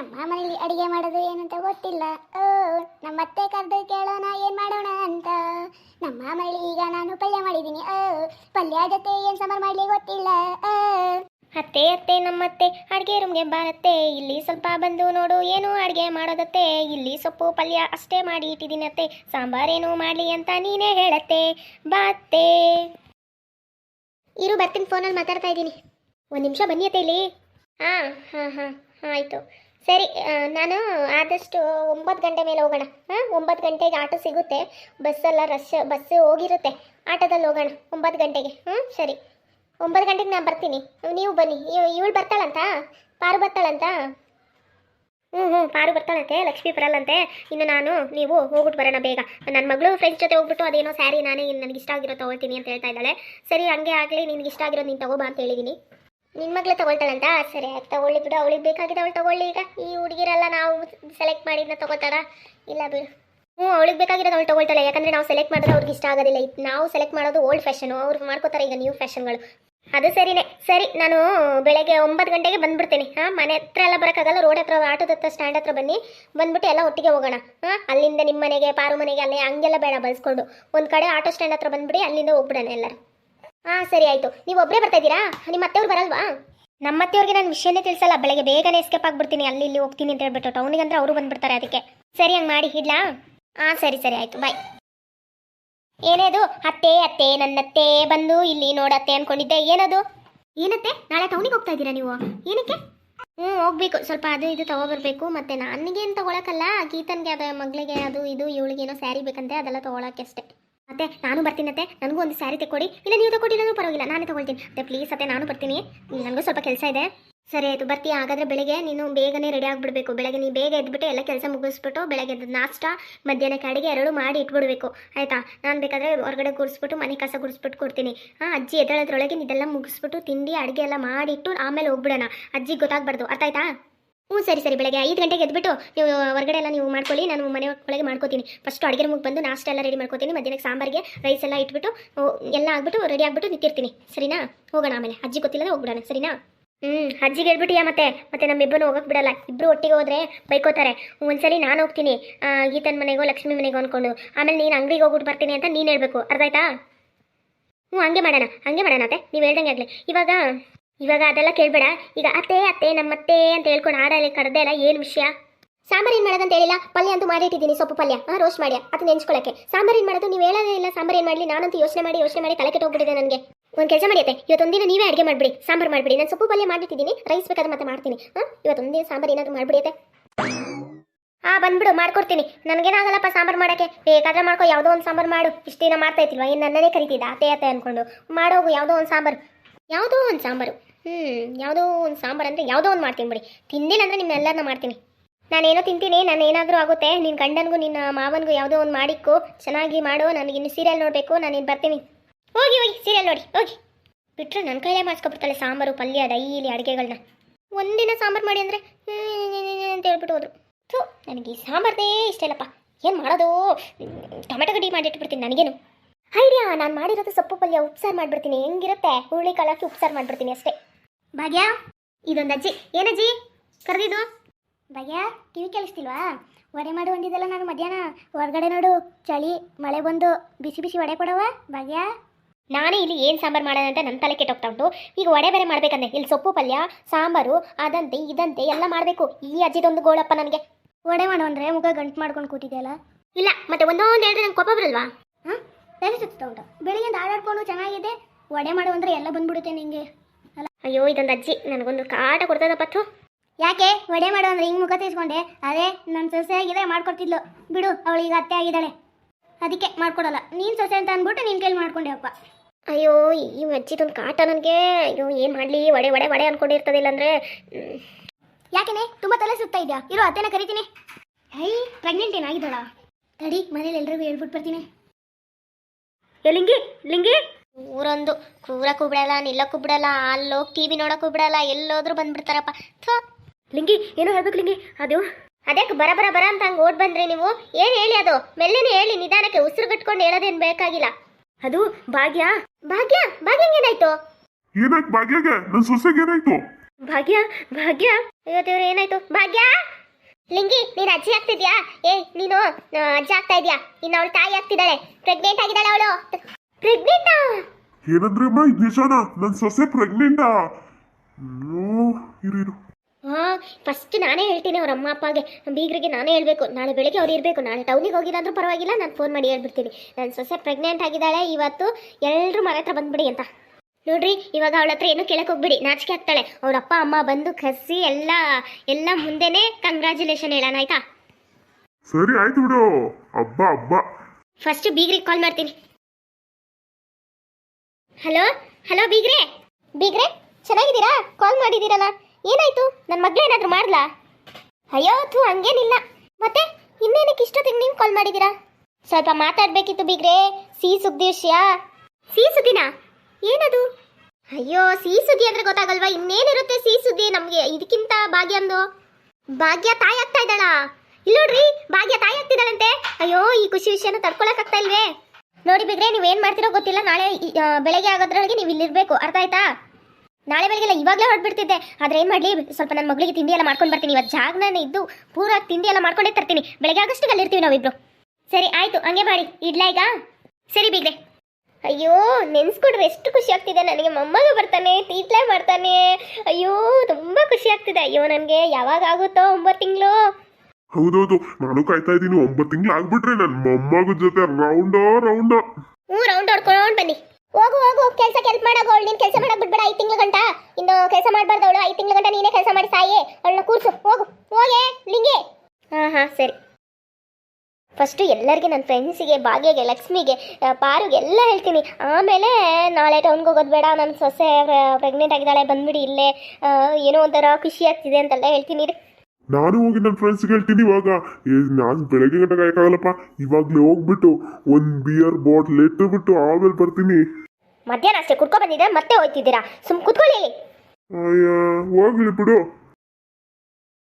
ನಮ್ಮ ಮನೇಲಿ ಅಡಿಗೆ ಮಾಡೋದು ಏನಂತ ಗೊತ್ತಿಲ್ಲ. ಓ ನಮ್ಮ ಅತ್ತೆ ಕರೆದು ಕೇಳೋಣ ಏನು ಮಾಡೋಣ ಅಂತ. ನಮ್ಮ ಮನೇಲಿ ಈಗ ನಾನು ಪಲ್ಯ ಮಾಡಿದ್ದೀನಿ. ಓ ಪಲ್ಯ ಜೊತೆ ಏನು ಸಾಂಬಾರು ಮಾಡಲಿ ಗೊತ್ತಿಲ್ಲ. ಓ. ಅತ್ತೆ ಅತ್ತೆ ನಮ್ಮತ್ತೆ ಅಡುಗೆ ರೂಮ್ಗೆ ಬಾರತ್ತೆ. ಇಲ್ಲಿ ಸ್ವಲ್ಪ ಬಂದು ನೋಡು ಏನು ಅಡುಗೆ ಮಾಡೋದತ್ತೆ? ಇಲ್ಲಿ ಸೊಪ್ಪು ಪಲ್ಯ ಅಷ್ಟೇ ಮಾಡಿ ಇಟ್ಟಿದ್ದೀನತ್ತೆ ಸಾಂಬಾರೇನು ಮಾಡಲಿ ಅಂತ ನೀನೇ ಹೇಳತ್ತೆ. ಬಾತ್ತೆ ಇರು ಬರ್ತೀನಿ ಫೋನಲ್ಲಿ ಮಾತಾಡ್ತಾ ಇದ್ದೀನಿ. ಒಂದು ನಿಮಿಷ ಬನ್ನಿ ಅತ್ತೆ ಇಲ್ಲಿ. ಹಾಂ ಹಾಂ ಹಾಂ ಆಯಿತು. ಸರಿ ನಾನು ಆದಷ್ಟು ಒಂಬತ್ತು ಗಂಟೆ ಮೇಲೆ ಹೋಗೋಣ. ಹಾಂ ಒಂಬತ್ತು ಗಂಟೆಗೆ ಆಟೋ ಸಿಗುತ್ತೆ. ಬಸ್ಸೆಲ್ಲ ರಶ್ ಬಸ್ ಹೋಗಿರುತ್ತೆ. ಆಟೋದಲ್ಲಿ ಹೋಗೋಣ, ಒಂಬತ್ತು ಗಂಟೆಗೆ. ಹ್ಞೂ ಸರಿ. ಒಂಬತ್ತು ಗಂಟೆಗೆ ನಾನು ಬರ್ತೀನಿ. ನೀವು ಬನ್ನಿ. ಇವಳು ಬರ್ತಾಳಂತ? ಪಾರು ಬರ್ತಾಳಂತ? ಹ್ಞೂ ಹ್ಞೂ ಪಾರು ಬರ್ತಾಳಂತೆ, ಲಕ್ಷ್ಮೀ ಬರಲ್ಲಂತೆ. ಇನ್ನು ನಾನು, ನೀವು ಹೋಗ್ಬಿಟ್ಟು ಬರೋಣ ಬೇಗ. ನನ್ನ ಮಗಳು ಫ್ರೆಂಡ್ಸ್ ಜೊತೆ ಹೋಗ್ಬಿಟ್ಟು ಅದೇನೋ ಸ್ಯಾರಿ ನಾನೇ, ನನಗೆ ಇಷ್ಟ ಆಗಿರೋ ತೊಗೊಳ್ತೀನಿ ಅಂತ ಹೇಳ್ತಾ ಇದ್ದಾಳೆ. ಸರಿ, ಹಂಗೆ ಆಗಲಿ, ನಿನಗೆ ಇಷ್ಟ ಆಗಿರೋದು ನೀನು ತಗೋಬಾ ಅಂತ ಹೇಳಿದ್ದೀನಿ ನಿನ್ನ ಮಗಳೇ ತಗೊಳ್ತಾಳಂತ ಸರಿ ಆಯ್ತು, ತಗೊಳ್ಳಿ ಬಿಡು. ಅವಳಿಗೆ ಬೇಕಾಗಿದೆ ಅವಳು ತಗೊಳ್ಳಿ ಈಗ. ಈ ಹುಡುಗಿರೆಲ್ಲ ನಾವು ಸೆಲೆಕ್ಟ್ ಮಾಡಿದ್ನ ತಗೋತಾರ? ಇಲ್ಲ ಬಿಡು. ಹ್ಞೂ, ಅವಳಿಗೆ ಬೇಕಾಗಿರೋದು ಅವಳು ತಗೊಳ್ತಾಳೆ. ಯಾಕಂದ್ರೆ ನಾವು ಸೆಲೆಕ್ಟ್ ಮಾಡಿದ್ರೆ ಅವ್ರಿಗೆ ಇಷ್ಟ ಆಗೋದಿಲ್ಲ. ನಾವು ಸೆಲೆಕ್ಟ್ ಮಾಡೋದು ಓಲ್ಡ್ ಫ್ಯಾಷನು ಅವ್ರು ಮಾಡ್ಕೋತಾರೆ ಈಗ ನ್ಯೂ ಫ್ಯಾಷನ್ಗಳು ಅದು ಸರಿನೇ. ಸರಿ, ನಾನು ಬೆಳಗ್ಗೆ ಒಂಬತ್ತು ಗಂಟೆಗೆ ಬಂದ್ಬಿಡ್ತೀನಿ. ಹಾಂ, ಮನೆ ಹತ್ರ ಎಲ್ಲ ಬರೋಕ್ಕಾಗಲ್ಲ? ರೋಡ್ ಹತ್ರ ಆಟೋದ ಹತ್ರ ಸ್ಟ್ಯಾಂಡ್ ಹತ್ರ ಬನ್ನಿ. ಬಂದ್ಬಿಟ್ಟು ಎಲ್ಲ ಒಟ್ಟಿಗೆ ಹೋಗೋಣ. ಹಾಂ, ಅಲ್ಲಿಂದ ನಿಮ್ಮ ಮನೆಗೆ, ಪಾರು ಮನೆಗೆ, ಅಲ್ಲೇ ಹಂಗೆಲ್ಲ ಬೇಡ, ಬಳಸ್ಕೊಂಡು. ಒಂದು ಕಡೆ ಆಟೋ ಸ್ಟ್ಯಾಂಡ್ ಹತ್ರ ಬಂದ್ಬಿಡಿ, ಅಲ್ಲಿಂದ ಹೋಗ್ಬಿಡೋಣ ಎಲ್ಲರೂ. ಹಾಂ, ಸರಿ ಆಯಿತು. ನೀವು ಒಬ್ಬರೇ ಬರ್ತಾ ಇದ್ದೀರಾ? ನಿಮ್ಮ ಅತ್ತೆಯವ್ರು ಬರಲ್ವಾ? ನಮ್ಮ ಅತ್ತೆಯವ್ರಿಗೆ ನಾನು ವಿಷಯನೇ ತಿಳಿಸಲ್ಲ. ಬೆಳಗ್ಗೆ ಬೇಗನೆ ಎಸ್ಕೇಪ್ ಆಗಿಬಿಡ್ತೀನಿ. ಅಲ್ಲಿ ಇಲ್ಲಿ ಹೋಗ್ತೀನಿ ಅಂತ ಹೇಳ್ಬಿಟ್ಟು ಟೌನಿಗೆ ಅಂದ್ರೆ ಅವರು ಬಂದ್ಬಿಡ್ತಾರೆ ಅದಕ್ಕೆ. ಸರಿ, ಹಂಗೆ ಮಾಡಿ. ಇಡ್ಲಾ? ಹಾಂ, ಸರಿ ಸರಿ ಆಯಿತು. ಬಾಯ್ ಏನೇದು ಅತ್ತೆ ಅತ್ತೆ, ನನ್ನತ್ತೆ ಬಂದು ಇಲ್ಲಿ ನೋಡತ್ತೆ ಅನ್ಕೊಂಡಿದ್ದೆ. ಏನದು? ಏನತ್ತೆ? ನಾಳೆ ಟೌನಿಗೆ ಹೋಗ್ತಾ ಇದ್ದೀರಾ ನೀವು? ಏನಕ್ಕೆ? ಹ್ಞೂ ಹೋಗ್ಬೇಕು. ಸ್ವಲ್ಪ ಅದು ಇದು ತೊಗೊಬರ್ಬೇಕು. ಮತ್ತೆ ನನಗೇನು ತಗೊಳಕಲ್ಲ ಗೀತನ್ಗೆ ಅದು ಮಗಳಿಗೆ ಅದು ಇದು, ಇವಳಿಗೇನೋ ಸ್ಯಾರಿ ಬೇಕಂತೆ. ಅದೆಲ್ಲ ತಗೊಳಕ್ಕೆ ಅಷ್ಟೇ. ಮತ್ತೆ ನಾನು ಬರ್ತೀನಂತೆ ನನಗೂ ಒಂದು ಸ್ಯಾರಿ ತೆಕ್ಕೊಡಿ. ಇಲ್ಲ, ನೀವು ತಗೊಟ್ಟಿಲ್ಲ ಪರವಾಗಿಲ್ಲ. ನಾನೇ ತಗೊಳ್ತೀನಿ. ಅತ್ತೆ ಪ್ಲೀಸ್ ಅತ್ತೆ, ನಾನು ಬರ್ತೀನಿ. ನನಗೂ ಸ್ವಲ್ಪ ಕೆಲಸ ಇದೆ. ಸರಿ, ಆಯಿತು. ಬರ್ತೀಯ? ಹಾಗಾದರೆ ಬೆಳಗ್ಗೆ ನೀನು ಬೇಗನೆ ರೆಡಿ ಆಗಿಬಿಡಬೇಕು. ಬೆಳಗ್ಗೆ ನೀನು ಬೇಗ ಎದ್ಬಿಟ್ಟು ಎಲ್ಲ ಕೆಲಸ ಮುಗಿಸ್ಬಿಟ್ಟು ಬೆಳಗ್ಗೆ ಎದ್ದು ನಾಷ್ಟ ಮಧ್ಯಾಹ್ನಕ್ಕೆ ಅಡುಗೆ ಎರಡು ಮಾಡಿ ಇಟ್ಬಿಡ್ಬೇಕು. ಆಯಿತಾ? ನಾನು ಬೇಕಾದರೆ ಹೊರಗಡೆ ಕೂರಿಸ್ಬಿಟ್ಟು ಮನೆ ಕಸ ಗುಡಿಸ್ಬಿಟ್ಟು ಕೊಡ್ತೀನಿ. ಹಾಂ, ಅಜ್ಜಿ ಎದ್ದೇಳೋದ್ರೊಳಗೆ ಇದೆಲ್ಲ ಮುಗಿಸ್ಬಿಟ್ಟು ತಿಂಡಿ, ಅಡುಗೆ ಎಲ್ಲ ಮಾಡಿಟ್ಟು ಆಮೇಲೆ ಹೋಗ್ಬಿಡೋಣ. ಅಜ್ಜಿಗೆ ಗೊತ್ತಾಗಬಾರ್ದು. ಅರ್ಥ ಆಯ್ತಾ? ಹ್ಞೂ ಸರಿ ಸರಿ ಬೆಳಗ್ಗೆ ಐದು ಗಂಟೆಗೆ ಎದ್ಬಿಟ್ಟು ನೀವು ಹೊರಗಡೆ ಎಲ್ಲ ನೀವು ಮಾಡ್ಕೊಳ್ಳಿ, ನಾನು ಮನೆ ಒಳಗೆ ಮಾಡ್ಕೋತೀನಿ. ಫಸ್ಟ್ ಅಡುಗೆ ರೂಮಿಗೆ ಬಂದು ನಾಷ್ಟ ಎಲ್ಲ ರೆಡಿ ಮಾಡ್ಕೋತೀನಿ, ಮಧ್ಯಾಹ್ನಕ್ಕೆ ಸಾಂಬಾರಿಗೆ ರೈಸ್ ಎಲ್ಲ ಇಟ್ಬಿಟ್ಟು ಎಲ್ಲ ಆಗ್ಬಿಟ್ಟು ರೆಡಿ ಆಗ್ಬಿಟ್ಟು ನಿಂತಿರ್ತೀನಿ. ಸರಿನಾ? ಹೋಗೋಣ ಆಮೇಲೆ. ಅಜ್ಜಿ ಗೊತ್ತಿಲ್ಲದೆ ಹೋಗ್ಬಿಡೋಣ, ಸರಿನಾ? ಹ್ಞೂ ಅಜ್ಜಿಗೆ ಹೇಳ್ಬಿಟ್ಟಿಯಾ ಮತ್ತೆ? ಮತ್ತೆ ನಮ್ಮಿಬ್ಬರು ಹೋಗಕ್ಕೆ ಬಿಡಲ್ಲ. ಇಬ್ಬರು ಒಟ್ಟಿಗೆ ಹೋದ್ರೆ ಬೈಕೋತಾರೆ. ಒಂದ್ಸಲಿ ನಾನು ಹೋಗ್ತೀನಿ. ಗೀತನ ಮನೆಗೋ, ಲಕ್ಷ್ಮಿ ಮನೆಗೋ ಅನ್ಕೊಂಡು. ಆಮೇಲೆ ನೀನು ಅಂಗಡಿಗೆ ಹೋಗ್ಬಿಟ್ಟು ಬರ್ತೀನಿ ಅಂತ ನೀನು ಹೇಳ್ಬೇಕು. ಅರ್ಥ ಆಯ್ತಾ? ಹ್ಞೂ, ಹಂಗೆ ಮಾಡೋಣ ಹಂಗೆ ಮಾಡೋಣ ಅತ್ತೆ. ನೀವು ಹೇಳ್ದಂಗೆ ಆಗಲಿ. ಇವಾಗ ಇವಾಗ ಅದೆಲ್ಲ ಕೇಳಬೇಡ. ಈಗ ಅತ್ತೆ ಅತ್ತೆ, ನಮ್ಮತ್ತೆ ಅಂತ ಹೇಳ್ಕೊಂಡು ಹಾಡಲ್ಲಿ ಕರೆದೇ ಇಲ್ಲ ಏನು ವಿಷಯ? ಸಾಂಬಾರು ಏನು ಮಾಡೋದಂತ ಹೇಳಿಲ್ಲ? ಪಲ್ಯ ಅಂತೂ ಮಾಡಿಟ್ಟಿದ್ದೀನಿ ಸೊಪ್ಪು ಪಲ್ಯ. ಹಾಂ ರೋಸ್ಟ್ ಮಾಡಿ, ಅದನ್ನ ನೆಂಚ್ಕೊಳ್ಳೋಕ್ಕೆ ಸಾಂಬಾರು ಏನು ಮಾಡೋದು? ನೀವು ಹೇಳೋದೇ ಇಲ್ಲ ಸಾಂಬಾರು ಏನು ಮಾಡಲಿ? ನಾನಂತೂ ಯೋಚನೆ ಮಾಡಿ ಯೋಚನೆ ಮಾಡಿ ತಲೆ ಕೆಟ್ಟೋಗ್ಬಿಟ್ಟಿದೆ ನನಗೆ. ಒಂದು ಕೆಲಸ ಮಾಡಿಯತ್ತೆ ಇವತ್ತೊಂದಿನ ನೀವೇ ಅಡುಗೆ ಮಾಡಿಬಿಡಿ, ಸಾಂಬಾರು ಮಾಡಿಬಿಡಿ. ನಾನು ಸೊಪ್ಪು ಪಲ್ಯ ಮಾಡಿಟ್ಟಿದ್ದೀನಿ ರೈಸ್ ಬೇಕಾದ್ರೆ ಮತ್ತೆ ಮಾಡ್ತೀನಿ. ಹಾಂ ಇವತ್ತೊಂದಿನ ಸಾಂಬಾರು ಏನಾದರೂ ಮಾಡಿಬಿಡಿಯತ್ತೆ ಹಾ ಬಂದ್ಬಿಡು, ಮಾಡ್ಕೊಡ್ತೀನಿ. ನನಗೇನಾಗಲ್ಲಪ್ಪ ಸಾಂಬಾರು ಮಾಡೋಕ್ಕೆ? ಬೇಕಾದ್ರೆ ಮಾಡ್ಕೊ, ಯಾವುದೋ ಒಂದು ಸಾಂಬಾರು ಮಾಡು. ಇಷ್ಟು ದಿನ ಮಾಡ್ತಾ ಇತ್ತಿಲ್ವಾ ಏನು ನನ್ನನ್ನೇ ಕರಿತಿದ್ದ? ಅತ್ತೆ ಅತ್ತೆ ಅಂದ್ಕೊಂಡು ಮಾಡೋಗು, ಯಾವುದೋ ಒಂದು ಸಾಂಬಾರು. ಯಾವುದೋ ಒಂದು ಸಾಂಬಾರು. ಹ್ಞೂ ಯಾವುದೋ ಒಂದು ಸಾಂಬಾರು ಅಂದರೆ ಯಾವುದೋ ಒಂದು ಮಾಡ್ತೀನಿ ಬಿಡಿ. ತಿಂದಿಲ್ಲ ಅಂದರೆ ನಿಮ್ಮೆಲ್ಲರನ್ನ ಮಾಡ್ತೀನಿ. ನಾನೇನೋ ತಿಂತೀನಿ ನಾನು ಏನಾದರೂ ಆಗುತ್ತೆ. ನಿನ್ನ ಗಂಡನಿಗೂ, ನಿನ್ನ ಮಾವನಿಗೂ ಯಾವುದೋ ಒಂದು ಮಾಡಿಕ್ಕು. ಚೆನ್ನಾಗಿ ಮಾಡು, ನನಗೆ ಇನ್ನು ಸೀರಿಯಲ್ ನೋಡಬೇಕು ನಾನು ಇನ್ನು ಬರ್ತೀನಿ. ಹೋಗಿ ಹೋಗಿ ಸೀರಿಯಲ್ ನೋಡಿ, ಹೋಗಿ. ಬಿಟ್ಟರೆ ನನ್ನ ಕೈಲೇ ಮಾಡಿಸ್ಕೊಬಿಡ್ತಾಳೆ ಸಾಂಬಾರು, ಪಲ್ಯ, ಡೈಲಿ ಅಡುಗೆಗಳನ್ನ ಒಂದಿನ ಸಾಂಬಾರು ಮಾಡಿ ಅಂದರೆ ಅಂತ ಹೇಳ್ಬಿಟ್ಟು ಹೋದ್ರು. ಥೂ, ನನಗೆ ಈ ಸಾಂಬಾರ್ದೇ ಇಷ್ಟ ಇಲ್ಲಪ್ಪ. ಏನು ಮಾಡೋದು? ಟೊಮೆಟೊ ಗಡ್ಡಿ ಮಾಡಿಟ್ಬಿಡ್ತೀನಿ ನನಗೇನು. ಐಡಿಯಾ ನಾನು ಮಾಡಿರೋದು ಸೊಪ್ಪು ಪಲ್ಯ ಉಪ್ಸಾರು ಮಾಡಿಬಿಡ್ತೀನಿ. ಹೆಂಗಿರುತ್ತೆ? ಹುರುಳಿ ಹಾಕಿ ಉಪ್ಸಾರು ಮಾಡಿಬಿಡ್ತೀನಿ ಅಷ್ಟೇ. ಭಾಗ್ಯ, ಇದೊಂದು ಅಜ್ಜಿ. ಏನಜ್ಜಿ ಕರೆದಿದ್ದು? ಭಾಗ್ಯ ಟಿವಿ ಕೇಳಿಸ್ತಿಲ್ವಾ ವಡೆ ಮಾಡು ಅಂದಿದ್ದಲ್ಲ ನಾನು ಮಧ್ಯಾಹ್ನ. ಹೊರಗಡೆ ನೋಡು, ಚಳಿ, ಮಳೆ ಬಂದು ಬಿಸಿ ಬಿಸಿ ವಡೆ ಕೊಡವ ಭಾಗ್ಯ. ನಾನೇ ಇಲ್ಲಿ ಏನು ಸಾಂಬಾರು ಮಾಡೋಣ ಅಂತ ನನ್ನ ತಲೆ ಕೆಟ್ಟೋಗ್ತಾ ಉಂಟು. ಈಗ ವಡೆ ಬೇರೆ ಮಾಡ್ಬೇಕಂದ್ರೆ ಇಲ್ಲಿ ಸೊಪ್ಪು, ಪಲ್ಯ, ಸಾಂಬಾರು, ಅದಂತೆ, ಇದಂತೆ ಎಲ್ಲ ಮಾಡಬೇಕು. ಈ ಅಜ್ಜಿದೊಂದು ಗೋಳಪ್ಪ ನನಗೆ. ವಡೆ ಮಾಡು ಅಂದರೆ ಮುಖ ಗಂಟು ಮಾಡ್ಕೊಂಡು ಕೂತಿದೆಯಲ್ಲ? ಇಲ್ಲ, ಮತ್ತೆ ಒಂದೊಂದು ಹೇಳಿದ್ರೆ ನಂಗೆ ಕೋಪ ಬರಲ್ವಾ? ಹಾಂ? ಸರಿ ಸುತ್ತಾ ಉಂಟು. ಬೆಳಿಗ್ಗೆ ಆಡಾಡ್ಕೊಂಡು ಚೆನ್ನಾಗಿದೆ. ವಡೆ ಮಾಡು ಅಂದರೆ ಎಲ್ಲ ಬಂದ್ಬಿಡುತ್ತೆ ನಿಂಗೆ. ಅಯ್ಯೋ ಇದೊಂದು ಅಜ್ಜಿ. ನನಗೊಂದು ಕಾಟ ಕೊಡ್ತದಪ್ಪ ಥು ಯಾಕೆ? ವಡೆ ಮಾಡು ಅಂದ್ರೆ ಹಿಂಗೆ ಮುಖ ತೀಸ್ಕೊಂಡೆ ಅದೇ ನನ್ನ ಸೊಸೆ ಆಗಿದೆ ಮಾಡ್ಕೊಡ್ತಿದ್ಲು. ಬಿಡು ಈಗ ಅತ್ತೆ ಆಗಿದ್ದಾಳೆ. ಅದಕ್ಕೆ ಮಾಡ್ಕೊಡಲ್ಲ. ನೀನು ಸೊಸೆ ಅಂತ ಅಂದ್ಬಿಟ್ಟು ನಿನ್ನ ಕೈಲಿ ಮಾಡ್ಕೊಂಡೆ ಅಪ್ಪ. ಅಯ್ಯೋ ಈ ಅಜ್ಜಿದೊಂದು ಕಾಟ ನನಗೆ. ಅಯ್ಯೋ ಏನ್ ಮಾಡಲಿ? ವಡೆ ವಡೆ ವಡೆ ಅನ್ಕೊಂಡಿರ್ತದಿಲ್ಲ ಅಂದ್ರೆ ಯಾಕೆನೆ? ತುಂಬ ತಲೆ ಸುತ್ತಾ ಇದೆಯಾ? ಇರೋ ಅತ್ತೆನ ಕರಿತೀನಿ. ಐ ಪ್ರೆಗ್ನೆಂಟ್ ಏನಾಗಿದ್ದಾಳ? ತಡಿ ಮನೇಲಿ ಎಲ್ರಿಗೂ ಹೇಳ್ಬಿಟ್ಟು ಬರ್ತೀನಿ. ಲಿಂಗಿ ಲಿಂಗಿ. ಊರೊಂದು ಕೂರಕ್ಕೂ ಬಿಡಲ್ಲ ನಿಲ್ಲಕ್ಕೂ ಬಿಡಲ್ಲ ಅಲ್ಲೋಗಿ ಟಿವಿ ನೋಡಕ್ಕೂ ಬಿಡಲ್ಲ ಎಲ್ಲೋದ್ರೂ ಬಂದ್ಬಿಡ್ತಾರಪ್ಪ. ಥೋ. ಲಿಂಗಿ ಏನೋ ಹೇಳ್ಬೇಕು ಲಿಂಗಿ? ಅದು? ಅದಕ್ಕೆ ಬರ ಬರ ಬರ ಅಂತ ಹಂಗೆ ಓಡ್ ಬಂದ್ರಿ ನೀವು? ಏನು ಹೇಳಿ ಅದು? ಮೆಲ್ಲನೆ ಹೇಳಿ ನಿಧಾನಕ್ಕೆ ಉಸಿರು ಕಟ್ಕೊಂಡು ಹೇಳೋದೇನು ಬೇಕಾಗಿಲ್ಲ. ಅದು ಭಾಗ್ಯ? ಭಾಗ್ಯ? ಭಾಗ್ಯ ಏನಾಯ್ತು ಭಾಗ್ಯಗೆ? ನನ್ನ ಸೊಸೆಗೆ ಏನಾಯ್ತು? ಭಾಗ್ಯ? ಭಾಗ್ಯ? ಅಯ್ಯೋ ದೇವ್ರೆ ಏನಾಯ್ತು? ಭಾಗ್ಯ? ಲಿಂಗಿ ನೀನು ಅಜ್ಜಿ ಆಗ್ತಿದ್ಯಾ? ಏ ನೀನು ಅಜ್ಜಿ ಆಗ್ತಾ ಇದೀಯಾ? ಇನ್ನು ಅವಳು ತಾಯಿ ಆಗ್ತಿದ್ದಾಳೆ. ಪ್ರೆಗ್ನೆಂಟ್ ಆಗಿದ್ದಾಳೆ ಅವಳು. ಪ್ರೆಗ್ನೆಂಟಾ ಏನಂದ್ರೆ ಅಮ್ಮ? ಇದು ನಿಜಾನ? ನನ್ನ ಸೊಸೆ ಪ್ರೆಗ್ನೆಂಟಾ ಇರು ಇರು. ಹಾ ಫಸ್ಟ್ ನಾನೇ ಹೇಳ್ತೀನಿ ಅವ್ರ ಅಮ್ಮ ಅಪ್ಪಗೆ. ಬೀಗರಿಗೆ ನಾನೇ ಹೇಳ್ಬೇಕು. ನಾಳೆ ಬೆಳಿಗ್ಗೆ ಅವ್ರು ಇರಬೇಕು. ನಾಳೆ ಟೌನಿಗೆ ಹೋಗಿಲ್ಲ ಪರವಾಗಿಲ್ಲ. ನಾನು ಫೋನ್ ಮಾಡಿ ಹೇಳ್ಬಿಡ್ತೀನಿ. ನನ್ನ ಸೊಸೆ ಪ್ರೆಗ್ನೆಂಟ್ ಆಗಿದ್ದಾಳೆ. ಇವತ್ತು ಎಲ್ಲರೂ ಮನೆ ಹತ್ರ ಬಂದ್ಬಿಡಿ ಅಂತ. ನೋಡ್ರಿ ಇವಾಗ ಅವಳ ಹತ್ರ ಏನೂ ಕೇಳಕ್ಕೆ ಹೋಗ್ಬಿಡಿ. ನಾಚಿಕೆ ಆಗ್ತಾಳೆ. ಅವ್ರ ಅಪ್ಪ ಅಮ್ಮ ಬಂದು ಕಸಿ ಎಲ್ಲ ಎಲ್ಲ ಮುಂದೆನೇ ಕಂಗ್ರ್ಯಾಚುಲೇಷನ್ ಹೇಳೋಣ ಆಯ್ತಾ? ಸರಿ ಆಯ್ತು ಬಿಡು. ಹಬ್ಬ ಹಬ್ಬ ಫಸ್ಟ್ ಬೀಗ್ರಿಗೆ ಕಾಲ್ ಮಾಡ್ತೀನಿ. ಹಲೋ? ಹಲೋ, ಬೀಗ್ರೆ? ಬೀಗ್ರೆ, ಚೆನ್ನಾಗಿದ್ದೀರಾ? ಕಾಲ್ ಮಾಡಿದ್ದೀರಲ್ಲ? ಏನಾಯ್ತು? ನನ್ನ ಮಗಳು ಏನಾದರೂ ಮಾಡ್ಲಾ? ಅಯ್ಯೋ, ಥೂ, ಹಂಗೇನಿಲ್ಲ. ಮತ್ತೆ, ಇನ್ನೇನಕ್ಕೆ ಇಷ್ಟೊತ್ತಿಗೆ ನೀವು ಕಾಲ್ ಮಾಡಿದ್ದೀರಾ? ಸ್ವಲ್ಪ ಮಾತಾಡಬೇಕಿತ್ತು ಬೀಗ್ರೆ. ಸಿಹಿ ಸುದ್ದಿ ವಿಷಯ. ಸಿಹಿ ಸುದ್ದಿನಾ? ಏನದು? ಅಯ್ಯೋ ಸಿಹಿ ಸುದ್ದಿ ಅಂದ್ರೆ ಗೊತ್ತಾಗಲ್ವಾ? ಇನ್ನೇನಿರುತ್ತೆ ಸಿಹಿ ಸುದ್ದಿ ನಮಗೆ? ಇದಕ್ಕಿಂತ ಭಾಗ್ಯ ಅಂದು? ಭಾಗ್ಯ ತಾಯಿ ಆಗ್ತಾ ಇದ್ದಾಳ? ಇಲ್ಲ ನೋಡ್ರಿ, ಭಾಗ್ಯ ತಾಯಿ ಆಗ್ತಿದ್ದಾಳಂತೆ. ಅಯ್ಯೋ, ಈ ಖುಷಿ ವಿಷಯನ ತಡ್ಕೊಳಕ್ ಆಗ್ತಾ ಇಲ್ವೇ? ನೋಡಿ ಬಿಗ್ರೆ ನೀವು ಏನು ಮಾಡ್ತಿರೋ ಗೊತ್ತಿಲ್ಲ. ನಾಳೆ ಬೆಳಗ್ಗೆ ಆಗೋದ್ರೊಳಗೆ ನೀವು ಇಲ್ಲಿರಬೇಕು. ಅರ್ಥ ಆಯ್ತಾ? ನಾಳೆ ಬೆಳಗ್ಗೆ ಇವಾಗಲೇ ಹೊರಡ್ಬಿಡ್ತಿದ್ದೆ ಆದರೆ ಏನು ಮಾಡಲಿ? ಸ್ವಲ್ಪ ನನ್ನ ಮಗಳಿಗೆ ತಿಂಡಿ ಎಲ್ಲ ಮಾಡ್ಕೊಂಡು ಬರ್ತೀನಿ. ಇವತ್ತು ಜಾಗನೇ ಇದ್ದು ಪೂರ ತಿಂಡಿ ಎಲ್ಲ ಮಾಡ್ಕೊಂಡೇ ತರ್ತೀನಿ. ಬೆಳಗ್ಗೆ ಆಗಷ್ಟು ಅಲ್ಲಿರ್ತೀವಿ ನಾವಿಬ್ರು. ಸರಿ, ಆಯಿತು. ಹಂಗೆ ಮಾಡಿ. ಇಡ್ಲಾ ಈಗ? ಸರಿ ಬಿಗ್ರೆ ಅಯ್ಯೋ, ನೆನ್ಸ್ಕೊಂಡ್ರೆ ಎಷ್ಟು ಖುಷಿ ಆಗ್ತಿದೆ. ನನಗೆ ಮೊಮ್ಮಗ ಬರ್ತಾನೆ, ತೀಟ್ಲೆ ಮಾಡ್ತಾನೆ. ಅಯ್ಯೋ, ತುಂಬ ಖುಷಿ ಆಗ್ತಿದೆ. ಅಯ್ಯೋ, ನನಗೆ ಯಾವಾಗ ಆಗುತ್ತೋ ಒಂಬತ್ತು ತಿಂಗಳು. ಹೌದೌದು, ನಾನು ಕಾಯ್ತಾ ಇದ್ದೀನಿ. ಒಂಬತ್ತು ತಿಂಗಳು ಆಗ್ಬಿಟ್ರೆ ನನ್ನ ಮೊಮ್ಮಗ ಜೊತೆ ರೌಂಡ ರೌಂಡ ಹ್ಞೂ ರೌಂಡ್ ಹೊಡ್ಕೊಂಡು ಬನ್ನಿ. ಹೋಗು ಹೋಗು, ಕೆಲಸ ಕೆಲಸ ಮಾಡಾಗ ಅವಳು. ನೀನು ಕೆಲಸ ಮಾಡಕ್ ಬಿಡ್ಬೇಡ ಐದು ತಿಂಗಳು ಗಂಟ. ಇನ್ನು ಕೆಲಸ ಮಾಡಬಾರ್ದು ಅವಳು. ಐದು ತಿಂಗಳ ಗಂಟ ನೀನೇ ಕೆಲಸ ಮಾಡಿ ಸಾಯಿ. ಅವಳನ್ನ ಕೂರ್ಸು, ಹೋಗು. ಹೋಗೆ, ಲಿಂಗೆ. ಹಾಂ ಹಾಂ, ಸರಿ. ಫಸ್ಟು ಎಲ್ಲರಿಗೆ ನನ್ನ ಫ್ರೆಂಡ್ಸಿಗೆ ಭಾಗ್ಯಗೆ, ಲಕ್ಷ್ಮಿಗೆ ಪಾರುಗೆ ಎಲ್ಲ ಹೇಳ್ತೀನಿ. ಆಮೇಲೆ ನಾಳೆ ಟೌನ್ಗೆ ಹೋಗೋದು ಬೇಡ. ನನ್ನ ಸೊಸೆ ಪ್ರೆಗ್ನೆಂಟ್ ಆಗಿದ್ದಾಳೆ, ಬಂದ್ಬಿಡಿ ಇಲ್ಲೇ. ಏನೋ ಒಂಥರ ಖುಷಿ ಆಗ್ತಿದೆ ಅಂತೆಲ್ಲ ಹೇಳ್ತೀನಿ. ರೀ ನಾನು ಹೋಗಿ ನನ್ನ ಫ್ರೆಂಡ್ಸ್ಗೆ ಹೇಳ್ತೀನಿ ಇವಾಗ. ನಾನು ಬೆಳಗ್ಗೆ ಗಂಟೆ ಕಾಯಕ್ಕಾಗಲ್ಲಪ್ಪ ಇವಾಗಲೇ ಹೋಗ್ಬಿಟ್ಟು ಒಂದು ಬಿಯರ್ ಬಾಟ್ಲ್ ಇಟ್ಟು ಬಿಟ್ಟು ಆಮೇಲೆ ಬರ್ತೀನಿ. ಮಧ್ಯಾಹ್ನ ಅಷ್ಟೇ ಕುಡ್ಕೊ ಬಂದಿದ್ದೆ ಮತ್ತೆ ಹೋಯ್ತಿದ್ದೀರಾ? ಸುಮ್ ಕುತ್ಕೊಳ್ಳಿ. ಅಯ್ಯ ಹೋಗ್ಲಿ ಬಿಡು.